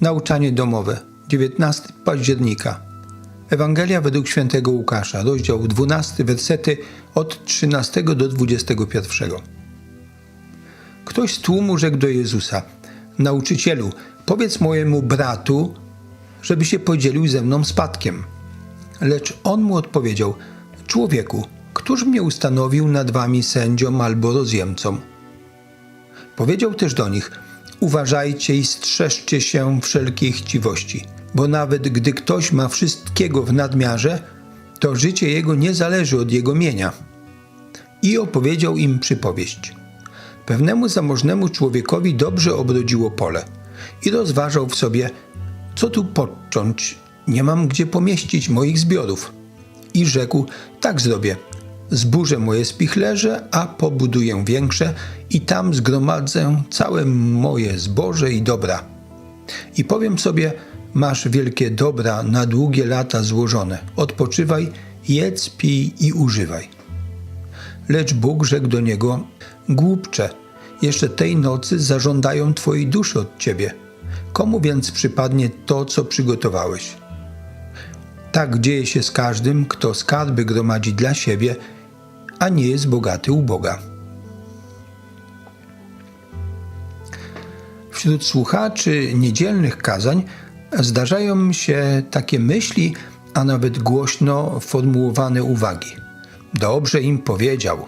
Nauczanie domowe, 19 października. Ewangelia według świętego Łukasza, rozdział 12, wersety od 13 do 21. Ktoś z tłumu rzekł do Jezusa: Nauczycielu, powiedz mojemu bratu, żeby się podzielił ze mną spadkiem. Lecz on mu odpowiedział: Człowieku, któż mnie ustanowił nad wami sędzią albo rozjemcą? Powiedział też do nich: Uważajcie i strzeżcie się wszelkiej chciwości, bo nawet gdy ktoś ma wszystkiego w nadmiarze, to życie jego nie zależy od jego mienia. I opowiedział im przypowieść. Pewnemu zamożnemu człowiekowi dobrze obrodziło pole i rozważał w sobie, co tu począć, nie mam gdzie pomieścić moich zbiorów. I rzekł, tak zrobię, zburzę moje spichlerze, a pobuduję większe i tam zgromadzę całe moje zboże i dobra. I powiem sobie, masz wielkie dobra na długie lata złożone, odpoczywaj, jedz, pij i używaj. Lecz Bóg rzekł do niego, głupcze, jeszcze tej nocy zażądają twojej duszy od ciebie. Komu więc przypadnie to, co przygotowałeś? Tak dzieje się z każdym, kto skarby gromadzi dla siebie, a nie jest bogaty u Boga. Wśród słuchaczy niedzielnych kazań zdarzają się takie myśli, a nawet głośno formułowane uwagi. Dobrze im powiedział.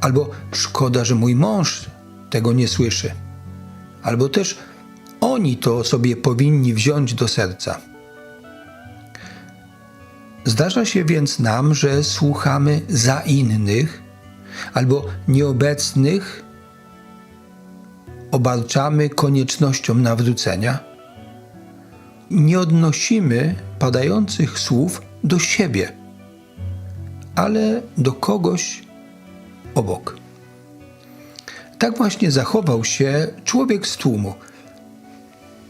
Albo szkoda, że mój mąż tego nie słyszy. Albo też oni to sobie powinni wziąć do serca. Zdarza się więc nam, że słuchamy za innych albo nieobecnych, obarczamy koniecznością nawrócenia. Nie odnosimy padających słów do siebie, ale do kogoś obok. Tak właśnie zachował się człowiek z tłumu.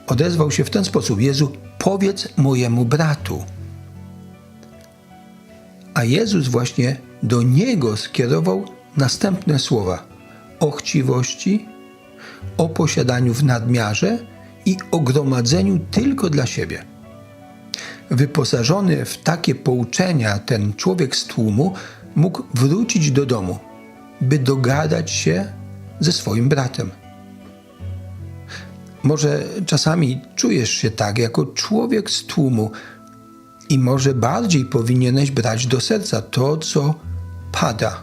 Odezwał się w ten sposób: Jezu, powiedz mojemu bratu. A Jezus właśnie do niego skierował następne słowa o chciwości, o posiadaniu w nadmiarze i o gromadzeniu tylko dla siebie. Wyposażony w takie pouczenia, ten człowiek z tłumu mógł wrócić do domu, by dogadać się ze swoim bratem. Może czasami czujesz się tak, jako człowiek z tłumu, i może bardziej powinieneś brać do serca to, co pada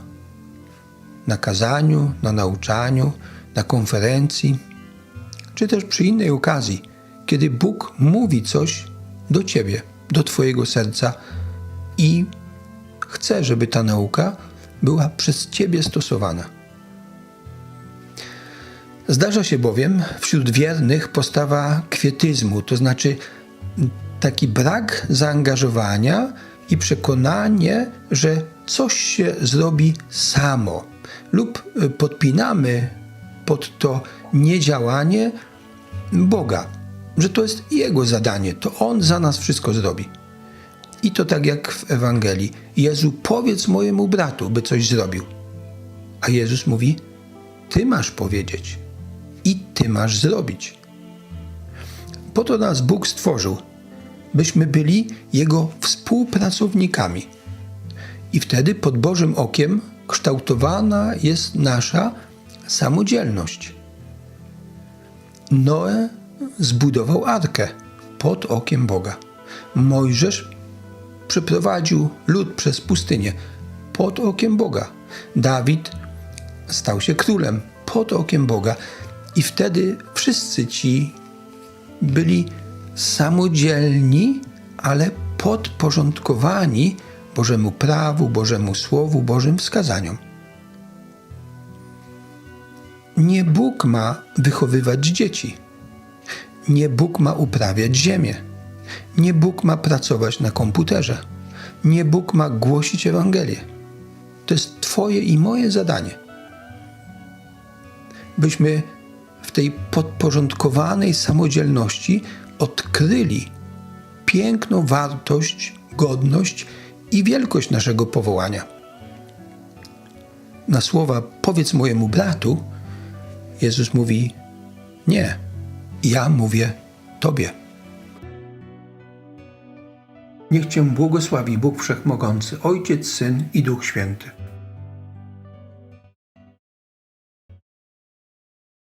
na kazaniu, na nauczaniu, na konferencji, czy też przy innej okazji, kiedy Bóg mówi coś do ciebie, do Twojego serca i chce, żeby ta nauka była przez ciebie stosowana. Zdarza się bowiem wśród wiernych postawa kwietyzmu, to znaczy taki brak zaangażowania i przekonanie, że coś się zrobi samo, lub podpinamy pod to niedziałanie Boga, że to jest Jego zadanie, to On za nas wszystko zrobi. I to tak jak w Ewangelii. Jezu, powiedz mojemu bratu, by coś zrobił. A Jezus mówi: Ty masz powiedzieć i Ty masz zrobić. Po to nas Bóg stworzył, byśmy byli Jego współpracownikami. I wtedy pod Bożym okiem kształtowana jest nasza samodzielność. Noe zbudował arkę pod okiem Boga. Mojżesz przeprowadził lud przez pustynię pod okiem Boga. Dawid stał się królem pod okiem Boga. I wtedy wszyscy ci byli samodzielni, ale podporządkowani Bożemu prawu, Bożemu słowu, Bożym wskazaniom. Nie Bóg ma wychowywać dzieci. Nie Bóg ma uprawiać ziemię. Nie Bóg ma pracować na komputerze. Nie Bóg ma głosić Ewangelię. To jest Twoje i moje zadanie. Byśmy w tej podporządkowanej samodzielności odkryli piękną wartość, godność i wielkość naszego powołania. Na słowa powiedz mojemu bratu, Jezus mówi: Nie, ja mówię Tobie. Niech Cię błogosławi Bóg Wszechmogący, Ojciec, Syn i Duch Święty.